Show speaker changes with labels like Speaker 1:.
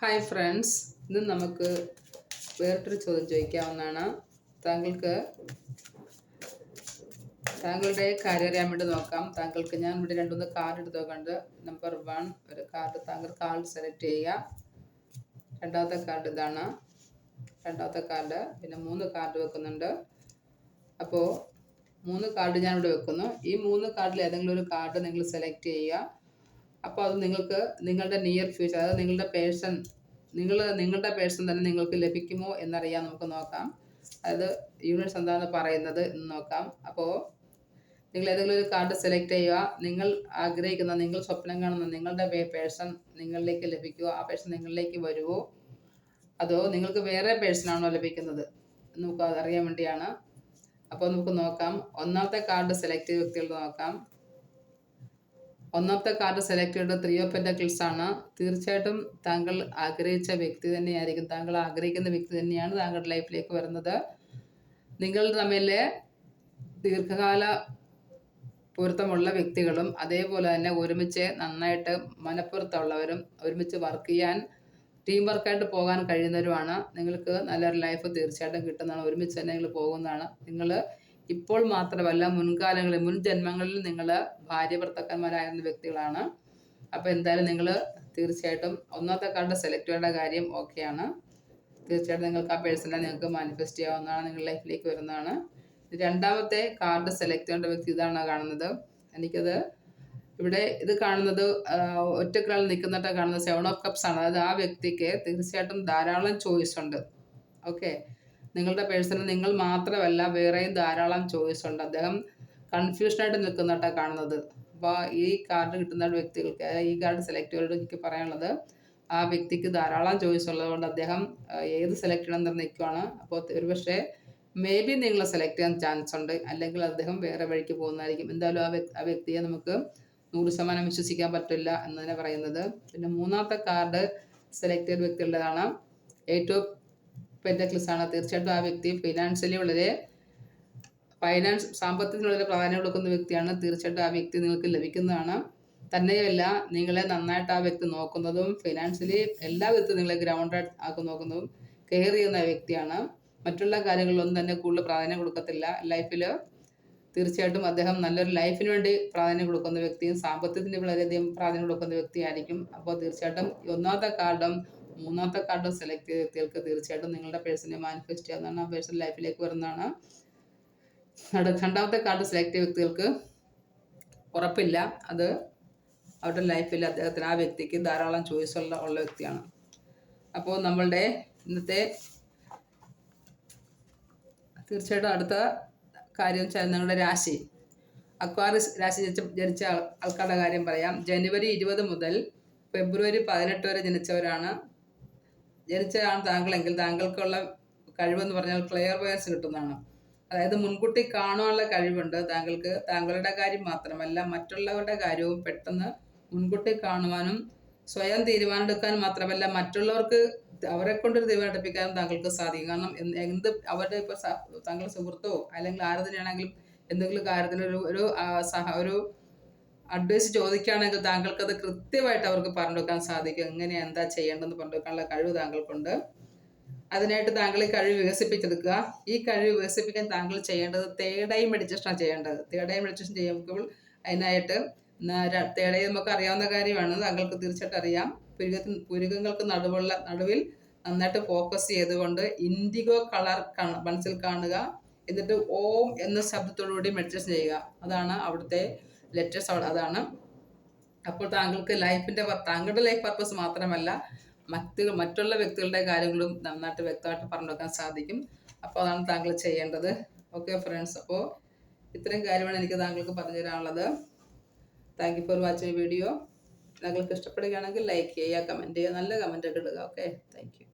Speaker 1: Hi friends ഇന്ന് നമുക്ക് വേറിട്ടൊരു ചോദ്യം ചോദിക്കാവുന്നതാണ്. താങ്കൾക്ക് താങ്കളുടെ കാര്യം അറിയാൻ വേണ്ടി നോക്കാം. താങ്കൾക്ക് ഞാൻ ഇവിടെ രണ്ടുമൂന്ന് കാർഡ് എടുത്ത് നോക്കുന്നുണ്ട് നമ്പർ വൺ ഒരു കാർഡ് താങ്കൾ കാർഡ് സെലക്ട് ചെയ്യുക. രണ്ടാമത്തെ കാർഡ് ഇതാണ്. രണ്ടാമത്തെ കാർഡ് പിന്നെ മൂന്ന് കാർഡ് വെക്കുന്നുണ്ട്. അപ്പോൾ മൂന്ന് കാർഡ് ഞാൻ ഇവിടെ വെക്കുന്നു. ഈ മൂന്ന് കാർഡിൽ ഏതെങ്കിലും ഒരു കാർഡ് നിങ്ങൾ സെലക്ട് ചെയ്യുക. അപ്പോൾ അത് നിങ്ങൾക്ക് നിങ്ങളുടെ നിയർ ഫ്യൂച്ചർ അതായത് നിങ്ങളുടെ പേഴ്സൺ നിങ്ങൾ നിങ്ങളുടെ പേഴ്സൺ തന്നെ നിങ്ങൾക്ക് ലഭിക്കുമോ എന്നറിയാൻ നമുക്ക് നോക്കാം. അതായത് യൂണിവേഴ്സ് എന്താണ് പറയുന്നത് എന്ന് നോക്കാം. അപ്പോൾ നിങ്ങൾ ഏതെങ്കിലും ഒരു കാർഡ് സെലക്ട് ചെയ്യുക. നിങ്ങൾ ആഗ്രഹിക്കുന്ന നിങ്ങൾ സ്വപ്നം കാണുന്ന നിങ്ങളുടെ പേഴ്സൺ നിങ്ങളിലേക്ക് ലഭിക്കുമോ ആ പേഴ്സൺ നിങ്ങളിലേക്ക് വരുമോ അതോ നിങ്ങൾക്ക് വേറെ പേഴ്സണാണോ ലഭിക്കുന്നത്? നമുക്ക് അറിയാൻ വേണ്ടിയാണ്. അപ്പോൾ നമുക്ക് നോക്കാം. ഒന്നാമത്തെ കാർഡ് സെലക്ട് ചെയ്ത വ്യക്തികൾ നോക്കാം. ഒന്നാമത്തെ കാർഡ് സെലക്ട് ചെയ്ത ത്രീ ഓഫ് പെന്റക്കിൾസ് ആണ്. തീർച്ചയായിട്ടും താങ്കൾ ആഗ്രഹിച്ച വ്യക്തി തന്നെയായിരിക്കും. താങ്കൾ ആഗ്രഹിക്കുന്ന വ്യക്തി തന്നെയാണ് താങ്കളുടെ ലൈഫിലേക്ക് വരുന്നത്. നിങ്ങൾ തമ്മിലെ ദീർഘകാല പൊരുത്തമുള്ള വ്യക്തികളും അതേപോലെ തന്നെ ഒരുമിച്ച് നന്നായിട്ട് മനപ്പുറത്തുള്ളവരും ഒരുമിച്ച് വർക്ക് ചെയ്യാൻ ടീം വർക്കായിട്ട് പോകാൻ കഴിയുന്നവരുമാണ്. നിങ്ങൾക്ക് നല്ലൊരു ലൈഫ് തീർച്ചയായിട്ടും കിട്ടുന്നതാണ്. ഒരുമിച്ച് തന്നെ നിങ്ങൾ പോകുന്നതാണ്. നിങ്ങൾ ഇപ്പോൾ മാത്രമല്ല മുൻകാലങ്ങളിൽ മുൻ ജന്മങ്ങളിൽ നിങ്ങൾ ഭാര്യ ഭർത്താക്കന്മാരായിരുന്ന വ്യക്തികളാണ്. അപ്പോൾ എന്തായാലും നിങ്ങൾ തീർച്ചയായിട്ടും ഒന്നാമത്തെ കാർഡ് സെലക്ട് ചെയ്യേണ്ട കാര്യം ഓക്കെയാണ്. തീർച്ചയായിട്ടും നിങ്ങൾക്ക് ആ പേഴ്സണെ നിങ്ങൾക്ക് മാനിഫെസ്റ്റ് ചെയ്യാവുന്നതാണ് നിങ്ങളുടെ ലൈഫിലേക്ക് വരുന്നതാണ്. രണ്ടാമത്തെ കാർഡ് സെലക്ട് ചെയ്യേണ്ട വ്യക്തി ഇതാണ് കാണുന്നത്. എനിക്കത് ഇവിടെ ഇത് കാണുന്നത് ഒറ്റക്കാൾ നിൽക്കുന്നിട്ട് കാണുന്നത് സെവൻ ഓഫ് കപ്സ് ആണ്. അതായത് ആ വ്യക്തിക്ക് തീർച്ചയായിട്ടും ധാരാളം ചോയ്സ് ഉണ്ട്. ഓക്കെ നിങ്ങളുടെ പേഴ്സണൽ നിങ്ങൾ മാത്രമല്ല വേറെയും ധാരാളം ചോയ്സ് ഉണ്ട്. അദ്ദേഹം കൺഫ്യൂഷനായിട്ട് നിൽക്കുന്നിട്ടാണ് കാണുന്നത്. അപ്പോൾ ഈ കാർഡ് കിട്ടുന്ന വ്യക്തികൾക്ക് ഈ കാർഡ് സെലക്ട് ചെയ്തോട് എനിക്ക് പറയാനുള്ളത് ആ വ്യക്തിക്ക് ധാരാളം ചോയ്സ് ഉള്ളതുകൊണ്ട് അദ്ദേഹം ഏത് സെലക്ട് ചെയ്യണം നിൽക്കുവാണ്. അപ്പോൾ ഒരുപക്ഷെ മേ ബി നിങ്ങൾ സെലക്ട് ചെയ്യാൻ ചാൻസ് ഉണ്ട്. അല്ലെങ്കിൽ അദ്ദേഹം വേറെ വഴിക്ക് പോകുന്നതായിരിക്കും. എന്തായാലും ആ വ്യക്തി ആ വ്യക്തിയെ നമുക്ക് നൂറ് ശതമാനം വിശ്വസിക്കാൻ പറ്റില്ല എന്ന് തന്നെ പറയുന്നത്. പിന്നെ മൂന്നാമത്തെ കാർഡ് സെലക്ട് ചെയ്ത വ്യക്തികളുടേതാണ് ഏറ്റവും പെന്റക്ലിസ് ആണ് തീർച്ചയായിട്ടും ആ വ്യക്തി ഫിനാൻഷ്യലി വളരെ ഫൈനാൻസ് സാമ്പത്തികത്തിന് വളരെ പ്രാധാന്യം കൊടുക്കുന്ന വ്യക്തിയാണ്. തീർച്ചയായിട്ടും ആ വ്യക്തി നിങ്ങൾക്ക് ലഭിക്കുന്നതാണ്. തന്നെയല്ല നിങ്ങളെ നന്നായിട്ട് ആ വ്യക്തി നോക്കുന്നതും ഫിനാൻഷ്യലി എല്ലാ വിധത്തിലും നിങ്ങളെ ഗ്രൗണ്ടഡ് ആക്കി നോക്കുന്നതും കെയർ ചെയ്യുന്ന വ്യക്തിയാണ്. മറ്റുള്ള കാര്യങ്ങളിലൊന്നും തന്നെ കൂടുതൽ പ്രാധാന്യം കൊടുക്കത്തില്ല. ലൈഫിൽ തീർച്ചയായിട്ടും അദ്ദേഹം നല്ലൊരു ലൈഫിന് വേണ്ടി പ്രാധാന്യം കൊടുക്കുന്ന വ്യക്തിയും സാമ്പത്തികത്തിന് വളരെയധികം പ്രാധാന്യം കൊടുക്കുന്ന വ്യക്തിയായിരിക്കും. അപ്പോൾ തീർച്ചയായിട്ടും ഒന്നാമത്തെ കാർഡും മൂന്നാമത്തെ കാർഡ് സെലക്ട് ചെയ്ത വ്യക്തികൾക്ക് തീർച്ചയായിട്ടും നിങ്ങളുടെ പേഴ്സണെ മാനിഫെസ്റ്റ് ചെയ്യാവുന്നതാണ് ആ പേഴ്സൺ ലൈഫിലേക്ക് വരുന്നതാണ്. രണ്ടാമത്തെ കാർഡ് സെലക്ട് ചെയ്ത വ്യക്തികൾക്ക് ഉറപ്പില്ല. അത് അവരുടെ ലൈഫിൽ അദ്ദേഹത്തിന് ആ വ്യക്തിക്ക് ധാരാളം ചോയ്സ് ഉള്ള ഉള്ള വ്യക്തിയാണ്. അപ്പോൾ നമ്മളുടെ ഇന്നത്തെ തീർച്ചയായിട്ടും അടുത്ത കാര്യം വെച്ചാൽ നിങ്ങളുടെ രാശി. അക്വാറിസ് രാശി ജനിച്ച ജനിച്ച ആൾക്കാരുടെ കാര്യം പറയാം. ജനുവരി ഇരുപത് മുതൽ ഫെബ്രുവരി പതിനെട്ട് വരെ ജനിച്ചവരാണ്. ജനിച്ചതാണ് താങ്കളെങ്കിൽ താങ്കൾക്കുള്ള കഴിവെന്ന് പറഞ്ഞാൽ ക്ലിയർ വയസ് കിട്ടുന്നതാണ്. അതായത് മുൻകൂട്ടി കാണുവാനുള്ള കഴിവുണ്ട്. താങ്കൾക്ക് താങ്കളുടെ കാര്യം മാത്രമല്ല മറ്റുള്ളവരുടെ കാര്യവും പെട്ടെന്ന് മുൻകൂട്ടി കാണുവാനും സ്വയം തീരുമാനമെടുക്കാനും മാത്രമല്ല മറ്റുള്ളവർക്ക് അവരെ കൊണ്ടൊരു തീരുമാനം താങ്കൾക്ക് സാധിക്കും. കാരണം എന്ത് അവരുടെ ഇപ്പോൾ താങ്കളുടെ സുഹൃത്തോ അല്ലെങ്കിൽ ആരതിനാണെങ്കിലും എന്തെങ്കിലും കാര്യത്തിന് ഒരു ഒരു സഹ ഒരു അഡ്വൈസ് ചോദിക്കുകയാണെങ്കിൽ താങ്കൾക്ക് അത് കൃത്യമായിട്ട് അവർക്ക് പറഞ്ഞു കൊടുക്കാൻ സാധിക്കും. എങ്ങനെ എന്താ ചെയ്യേണ്ടതെന്ന് പറഞ്ഞു കൊടുക്കാനുള്ള കഴിവ് താങ്കൾക്കുണ്ട്. അതിനായിട്ട് താങ്കൾ ഈ കഴിവ് വികസിപ്പിച്ചെടുക്കുക. ഈ കഴിവ് വികസിപ്പിക്കാൻ താങ്കൾ ചെയ്യേണ്ടത് തേടൈ മെഡിറ്റേഷനാണ് ചെയ്യേണ്ടത്. തേടൈ മെഡിറ്റേഷൻ ചെയ്യുമ്പോൾ അതിനായിട്ട് തേടൈ നമുക്ക് അറിയാവുന്ന കാര്യമാണ്. താങ്കൾക്ക് തീർച്ചയായിട്ടും അറിയാം. പുരുക പുരുകങ്ങൾക്ക് നടുവുള്ള നടുവിൽ നന്നായിട്ട് ഫോക്കസ് ചെയ്തുകൊണ്ട് ഇൻഡിഗോ കളർ മനസ്സിൽ കാണുക. എന്നിട്ട് ഓം എന്ന ശബ്ദത്തോടുകൂടി മെഡിറ്റേഷൻ ചെയ്യുക. അതാണ് അവിടുത്തെ ലെറ്റേഴ്സ് അതാണ്. അപ്പോൾ താങ്കൾക്ക് ലൈഫിന്റെ താങ്കളുടെ ലൈഫ് പർപ്പസ് മാത്രമല്ല മറ്റ് മറ്റുള്ള വ്യക്തികളുടെ കാര്യങ്ങളും നന്നായിട്ട് വ്യക്തമായിട്ട് പറഞ്ഞു വെക്കാൻ സാധിക്കും. അപ്പോൾ അതാണ് താങ്കൾ ചെയ്യേണ്ടത്. ഓക്കെ ഫ്രണ്ട്സ് അപ്പോൾ ഇത്രയും കാര്യമാണ് എനിക്ക് താങ്കൾക്ക് പറഞ്ഞു തരാനുള്ളത്. Thank you for watching video. താങ്കൾക്ക് ഇഷ്ടപ്പെടുകയാണെങ്കിൽ ലൈക്ക് ചെയ്യുക കമന്റ് ചെയ്യുക നല്ല കമന്റൊക്കെ ഇടുക. Okay thank you.